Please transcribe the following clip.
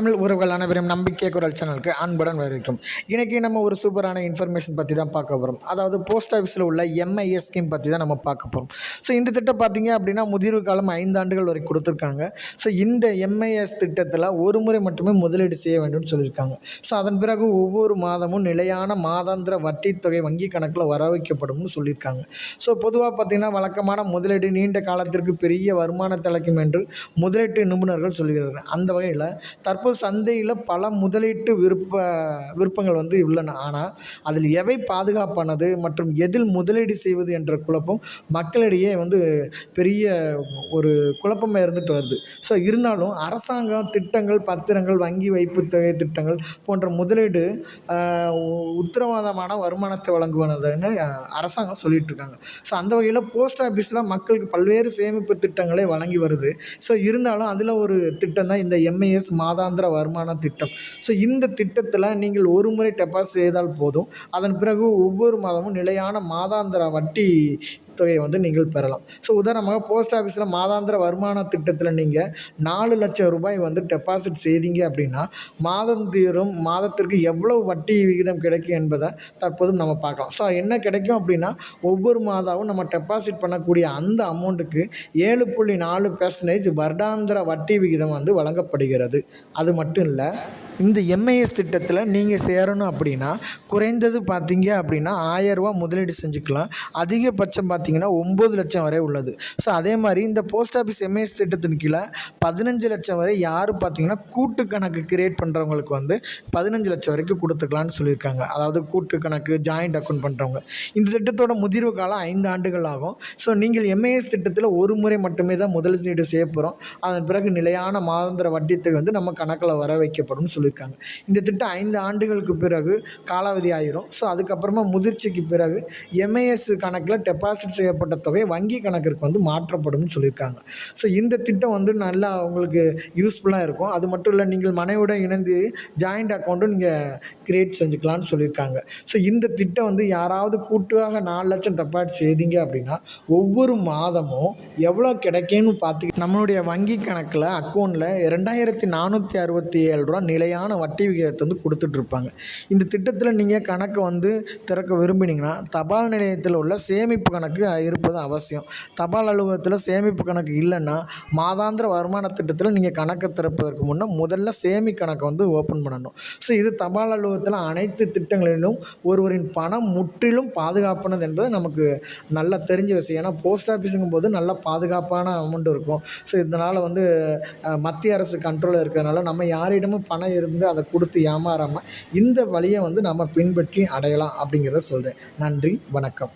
தமிழ் உறவுகள் அனைவரும் நம்பிக்கை குரல் சேனலுக்கு அன்புடன் வரவேற்கும். இன்றைக்கி நம்ம ஒரு சூப்பரான இன்ஃபர்மேஷன் பற்றி தான் பார்க்க போகிறோம் அதாவது போஸ்ட் ஆஃபீஸில் உள்ள எம்ஐஎஸ் ஸ்கீம் பற்றி தான் நம்ம பார்க்க போகிறோம் ஸோ இந்த திட்டம் பார்த்தீங்க அப்படின்னா முதிர்வு காலம் ஐந்து ஆண்டுகள் வரை கொடுத்துருக்காங்க. ஸோ இந்த எம்ஐஎஸ் திட்டத்தில் ஒரு முறை மட்டுமே முதலீடு செய்ய வேண்டும்னு சொல்லியிருக்காங்க. ஸோ அதன் பிறகு ஒவ்வொரு மாதமும் நிலையான மாதாந்திர வட்டி தொகை வங்கி கணக்கில் வர வைக்கப்படும்னு சொல்லியிருக்காங்க. ஸோ பொதுவாக பார்த்திங்கன்னா வழக்கமான முதலீடு நீண்ட காலத்திற்கு பெரிய வருமானத்தை அளிக்கும் என்று முதலீட்டு நிபுணர்கள் சொல்கிறார்கள் அந்த வகையில் தற்போது சந்தையில் பல முதலீட்டு விருப்ப விருப்பங்கள் வந்து உள்ளன. ஆனால் அதில் எவை பாதுகாப்பானது மற்றும் எதில் முதலீடு செய்வது என்ற குழப்பம் மக்களிடையே வந்து பெரிய ஒரு குழப்பமாக இருந்துட்டு வருது. ஸோ இருந்தாலும் அரசாங்கம் திட்டங்கள் பத்திரங்கள் வங்கி வைப்பு தொகை திட்டங்கள் போன்ற முதலீடு உத்தரவாதமான வருமானத்தை வழங்குவதுன்னு அரசாங்கம் சொல்லிட்டு இருக்காங்க. ஸோ அந்த வகையில் போஸ்ட் ஆஃபீஸில் மக்களுக்கு பல்வேறு சேமிப்பு திட்டங்களை வழங்கி வருது. ஸோ இருந்தாலும் அதில் ஒரு திட்டம் தான் இந்த எம்ஐஎஸ் மாதாந்திர வருமான திட்டம். ஸோ இந்த திட்டத்தில் நீங்கள் ஒரு முறை டெபாசிட் செய்தால் போதும். அதன் பிறகு ஒவ்வொரு மாதமும் நிலையான மாதாந்திர வட்டி தொகையை வந்து நீங்கள் பெறலாம். ஸோ உதாரணமாக போஸ்ட் ஆஃபீஸில் மாதாந்திர வருமான திட்டத்தில் நீங்கள் நாலு லட்சம் ரூபாய் வந்து டெபாசிட் செய்தீங்க அப்படின்னா மாதந்தீரும் மாதத்திற்கு எவ்வளவு வட்டி விகிதம் கிடைக்கும் என்பதை தற்போது நம்ம பார்க்கலாம். ஸோ என்ன கிடைக்கும் அப்படின்னா ஒவ்வொரு மாதமும் நம்ம டெபாசிட் பண்ணக்கூடிய அந்த அமௌண்ட்டுக்கு ஏழு புள்ளி நாலு பெர்சன்டேஜ் வருடாந்திர வட்டி விகிதம் வந்து வழங்கப்படுகிறது. அது மட்டும் இல்லை இந்த எம்ஐஎஸ் திட்டத்தில் நீங்கள் சேரணும் அப்படின்னா குறைந்தது பார்த்தீங்க அப்படின்னா ஆயரூவா முதலீடு செஞ்சுக்கலாம். அதிகபட்சம் பார்த்தீங்கன்னா ஒம்பது லட்சம் வரை உள்ளது. ஸோ அதே மாதிரி இந்த போஸ்ட் ஆஃபீஸ் எம்ஐஎஸ் திட்டத்தின் கீழே பதினஞ்சு லட்சம் வரை யார் பார்த்தீங்கன்னா கூட்டு கணக்கு கிரியேட் பண்ணுறவங்களுக்கு வந்து பதினஞ்சு லட்சம் வரைக்கும் கொடுத்துக்கலான்னு சொல்லியிருக்காங்க. அதாவது கூட்டு கணக்கு ஜாயிண்ட் அக்கௌண்ட் பண்ணுறவங்க இந்த திட்டத்தோட முதிர்வு காலம் ஐந்து ஆண்டுகள் ஆகும். ஸோ நீங்கள் எம்ஐஎஸ் திட்டத்தில் ஒரு முறை மட்டுமே தான் முதலீடு செய்ய போகிறோம் அதன் பிறகு நிலையான மாதாந்திர வட்டித்தொகை வந்து நம்ம கணக்கில் வர வைக்கப்படும் சொல்லியிருக்காங்க இந்த திட்டம் ஐந்து ஆண்டுகளுக்கு பிறகு காலாவதி ஆயிரும். ஸோ அதுக்கப்புறமா முதிர்ச்சிக்கு பிறகு எம்ஏஎஸ் கணக்கில் டெபாசிட் செய்யப்பட்ட தொகை வங்கி கணக்கிற்கு வந்து மாற்றப்படும்னு சொல்லியிருக்காங்க. ஸோ இந்த திட்டம் வந்து நல்லா உங்களுக்கு யூஸ்ஃபுல்லாக இருக்கும். அது மட்டும் இல்லை நீங்கள் மனைவியுடன் இணைந்து ஜாயிண்ட் அக்கௌண்ட்டும் நீங்கள் கிரியேட் செஞ்சுக்கலாம்னு சொல்லியிருக்காங்க. ஸோ இந்த திட்டம் வந்து யாராவது கூட்டுவாக நாலு லட்சம் டெபாசிட் செய்தீங்க அப்படின்னா ஒவ்வொரு மாதமும் எவ்வளோ கிடைக்கும்னு பார்த்து நம்மளுடைய வங்கி கணக்கில் அக்கௌண்ட்டில் ரெண்டாயிரத்தி நானூற்றி அறுபத்தி ஏழு ரூபா நிலையான வட்டி விகிதத்தை வந்து கொடுத்துட்ருப்பாங்க. இந்த திட்டத்தில் நீங்கள் கணக்கை வந்து திறக்க விரும்பினீங்கன்னா தபால் நிலையத்தில் உள்ள சேமிப்பு கணக்கு இருப்பது அவசியம். தபால் அலுவலகத்தில் சேமிப்பு கணக்கு இல்லைன்னா மாதாந்திர வருமான திட்டத்தில் நீங்கள் கணக்கை திறப்பதற்கு முன்னே முதல்ல சேமி கணக்கை வந்து ஓப்பன் பண்ணணும். ஸோ இது தபால் அலுவலகத்தில் அனைத்து திட்டங்களிலும் ஒருவரின் பணம் முற்றிலும் பாதுகாப்பானது என்பது நமக்கு நல்லா தெரிஞ்ச விஷயம். ஏன்னா போஸ்ட் ஆஃபீஸுங்கும் போது நல்ல பாதுகாப்பான அமௌண்ட் இருக்கும். ஸோ இதனால் வந்து மத்திய அரசு கண்ட்ரோலில் இருக்கிறதுனால நம்ம யாரிடமும் பணம் இருந்து அதை கொடுத்து ஏமாறாமல் இந்த வழியை வந்து நம்ம பின்பற்றி அடையலாம் அப்படிங்கிறத சொல்கிறேன் நன்றி வணக்கம்.